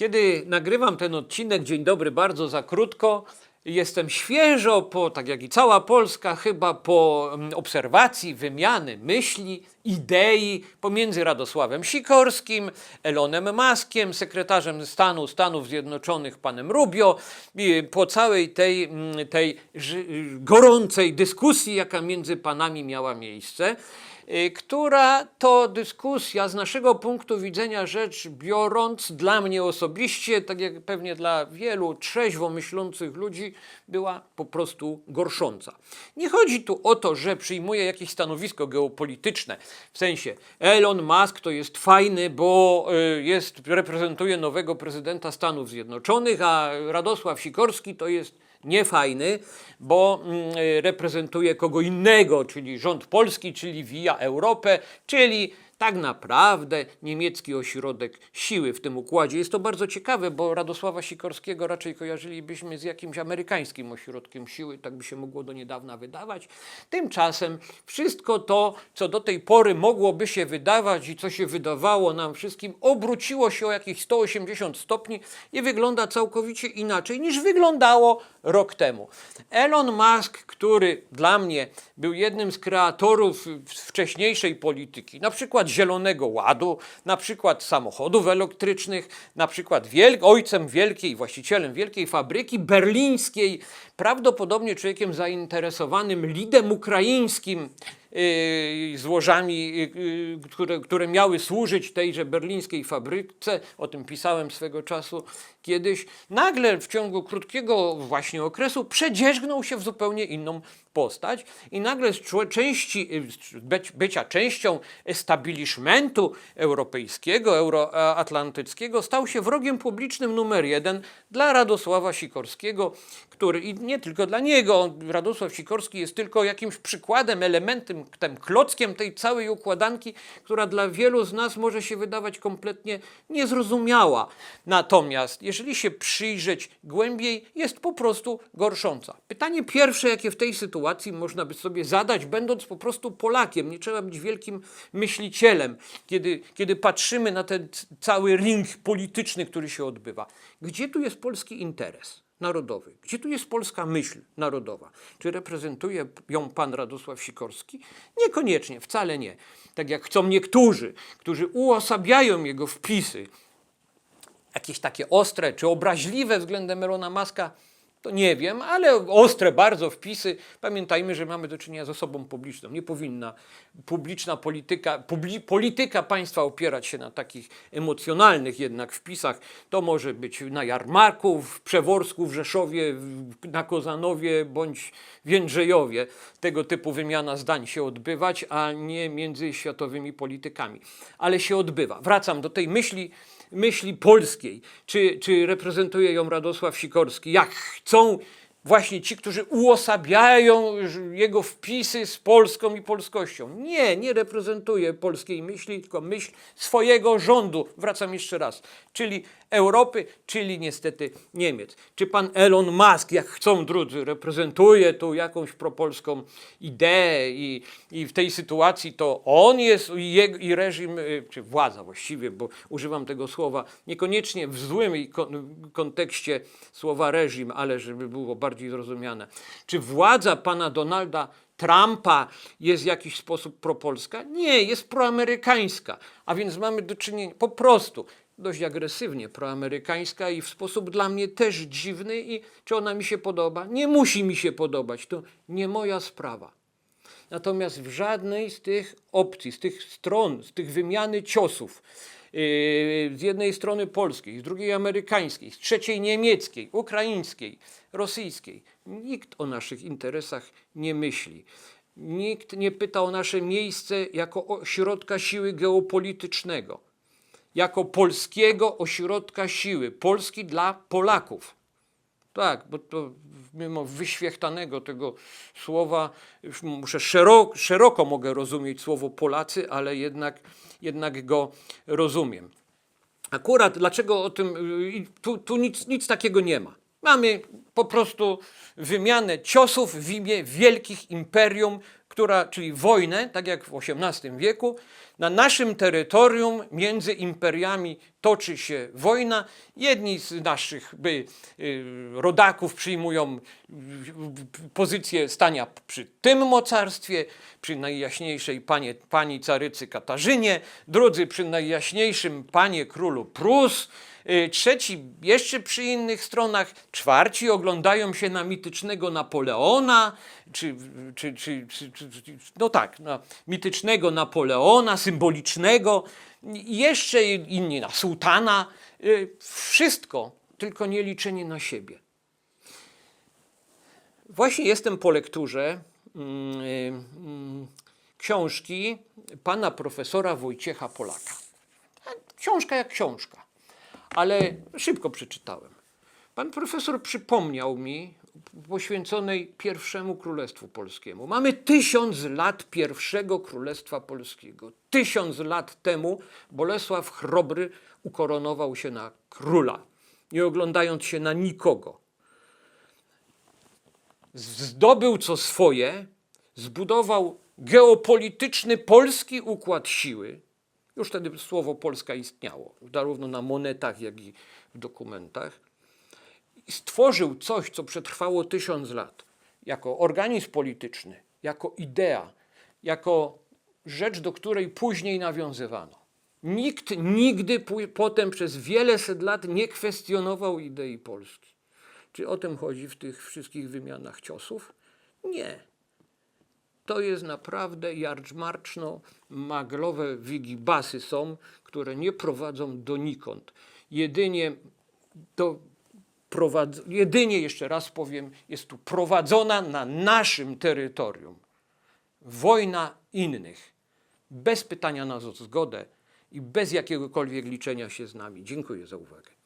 Kiedy nagrywam ten odcinek, dzień dobry, bardzo za krótko. Jestem świeżo, po, tak jak i cała Polska, chyba po mm, obserwacji, wymiany myśli, idei pomiędzy Radosławem Sikorskim, Elonem Muskiem, sekretarzem stanu Stanów Zjednoczonych panem Rubio, po całej tej, mm, tej gorącej dyskusji, jaka między panami miała miejsce która to dyskusja z naszego punktu widzenia rzecz biorąc dla mnie osobiście, tak jak pewnie dla wielu trzeźwo myślących ludzi, była po prostu gorsząca. Nie chodzi tu o to, że przyjmuje jakieś stanowisko geopolityczne, w sensie Elon Musk to jest fajny, bo y, jest, reprezentuje nowego prezydenta Stanów Zjednoczonych, a Radosław Sikorski to jest niefajny, bo mm, y, reprezentuje kogo innego, czyli rząd polski, czyli Via Europę, czyli tak naprawdę niemiecki ośrodek siły w tym układzie. Jest to bardzo ciekawe, bo Radosława Sikorskiego raczej kojarzylibyśmy z jakimś amerykańskim ośrodkiem siły, tak by się mogło do niedawna wydawać. Tymczasem wszystko to, co do tej pory mogłoby się wydawać i co się wydawało nam wszystkim, obróciło się o jakieś 180 stopni i wygląda całkowicie inaczej niż wyglądało rok temu. Elon Musk, który dla mnie był jednym z kreatorów wcześniejszej polityki, na przykład Zielonego Ładu, na przykład samochodów elektrycznych, na przykład wiel- ojcem wielkiej, właścicielem wielkiej fabryki berlińskiej, prawdopodobnie człowiekiem zainteresowanym lidem ukraińskim, yy, złożami, yy, które, które miały służyć tejże berlińskiej fabryce, o tym pisałem swego czasu kiedyś, nagle w ciągu krótkiego właśnie okresu przedzierzgnął się w zupełnie inną postać i nagle z części, z bycia częścią establishmentu europejskiego, euroatlantyckiego stał się wrogiem publicznym numer jeden dla Radosława Sikorskiego, który i nie tylko dla niego, Radosław Sikorski jest tylko jakimś przykładem, elementem, tym klockiem tej całej układanki, która dla wielu z nas może się wydawać kompletnie niezrozumiała. Natomiast jeżeli się przyjrzeć głębiej, jest po prostu gorsząca. Pytanie pierwsze, jakie w tej sytuacji można by sobie zadać, będąc po prostu Polakiem, nie trzeba być wielkim myślicielem, kiedy, kiedy patrzymy na ten cały ring polityczny, który się odbywa. Gdzie tu jest polski interes? Narodowy. Gdzie tu jest polska myśl narodowa? Czy reprezentuje ją pan Radosław Sikorski? Niekoniecznie, wcale nie. Tak jak chcą niektórzy, którzy uosabiają jego wpisy, jakieś takie ostre czy obraźliwe względem Elona Muska, to nie wiem, ale ostre bardzo wpisy. Pamiętajmy, że mamy do czynienia z osobą publiczną. Nie powinna publiczna polityka, publi, polityka państwa opierać się na takich emocjonalnych jednak wpisach. To może być na jarmarku, w Przeworsku, w Rzeszowie, na Kozanowie bądź w Jędrzejowie. Tego typu wymiana zdań się odbywać, a nie między światowymi politykami. Ale się odbywa. Wracam do tej myśli, myśli polskiej, czy, czy reprezentuje ją Radosław Sikorski, jak chcą właśnie ci, którzy uosabiają jego wpisy z Polską i polskością. Nie, nie reprezentuje polskiej myśli, tylko myśl swojego rządu. Wracam jeszcze raz. Czyli Europy, czyli niestety Niemiec. Czy pan Elon Musk, jak chcą drudzy, reprezentuje tu jakąś propolską ideę i, i w tej sytuacji to on jest i, jego, i reżim, y, czy władza właściwie, bo używam tego słowa niekoniecznie w złym kontekście słowa reżim, ale żeby było bardziej zrozumiane. Czy władza pana Donalda Trumpa jest w jakiś sposób propolska? Nie, jest proamerykańska. A więc mamy do czynienia po prostu dość agresywnie proamerykańska i w sposób dla mnie też dziwny i czy ona mi się podoba? Nie musi mi się podobać, to nie moja sprawa. Natomiast w żadnej z tych opcji, z tych stron, z tych wymiany ciosów, z jednej strony polskiej, z drugiej amerykańskiej, z trzeciej niemieckiej, ukraińskiej, rosyjskiej, nikt o naszych interesach nie myśli. Nikt nie pyta o nasze miejsce jako ośrodka siły geopolitycznego, jako polskiego ośrodka siły, Polski dla Polaków. Tak, bo to mimo wyświechtanego tego słowa, już muszę szeroko, szeroko mogę rozumieć słowo Polacy, ale jednak, jednak go rozumiem. Akurat dlaczego o tym, y, tu, tu nic, nic takiego nie ma. Mamy po prostu wymianę ciosów w imię wielkich imperium, która, czyli wojnę, tak jak w XVIII wieku, na naszym terytorium między imperiami toczy się wojna. Jedni z naszych by, y, rodaków przyjmują y, pozycję stania przy tym mocarstwie, przy najjaśniejszej panie, pani carycy Katarzynie, drudzy przy najjaśniejszym panie królu Prus, trzeci jeszcze przy innych stronach, czwarci oglądają się na mitycznego Napoleona, czy, czy, czy, czy, czy, no tak, na mitycznego Napoleona, symbolicznego, jeszcze inni na sułtana, y, wszystko, tylko nie liczenie na siebie. Właśnie jestem po lekturze mm, y, mm, książki pana profesora Wojciecha Polaka. Książka jak książka, ale szybko przeczytałem. Pan profesor przypomniał mi poświęconej pierwszemu Królestwu Polskiemu. Mamy tysiąc lat pierwszego Królestwa Polskiego. Tysiąc lat temu Bolesław Chrobry ukoronował się na króla, nie oglądając się na nikogo zdobył co swoje, zbudował geopolityczny polski układ siły. Już wtedy słowo Polska istniało, zarówno na monetach, jak i w dokumentach. Stworzył coś, co przetrwało tysiąc lat, jako organizm polityczny, jako idea, jako rzecz, do której później nawiązywano. Nikt nigdy potem przez wiele set lat nie kwestionował idei Polski. Czy o tym chodzi w tych wszystkich wymianach ciosów? Nie. To jest naprawdę jarczmarczno maglowe wigibasy są, które nie prowadzą donikąd. Jedynie do prowadz... jedynie jeszcze raz powiem, jest tu prowadzona na naszym terytorium wojna innych, bez pytania na zgodę i bez jakiegokolwiek liczenia się z nami. Dziękuję za uwagę.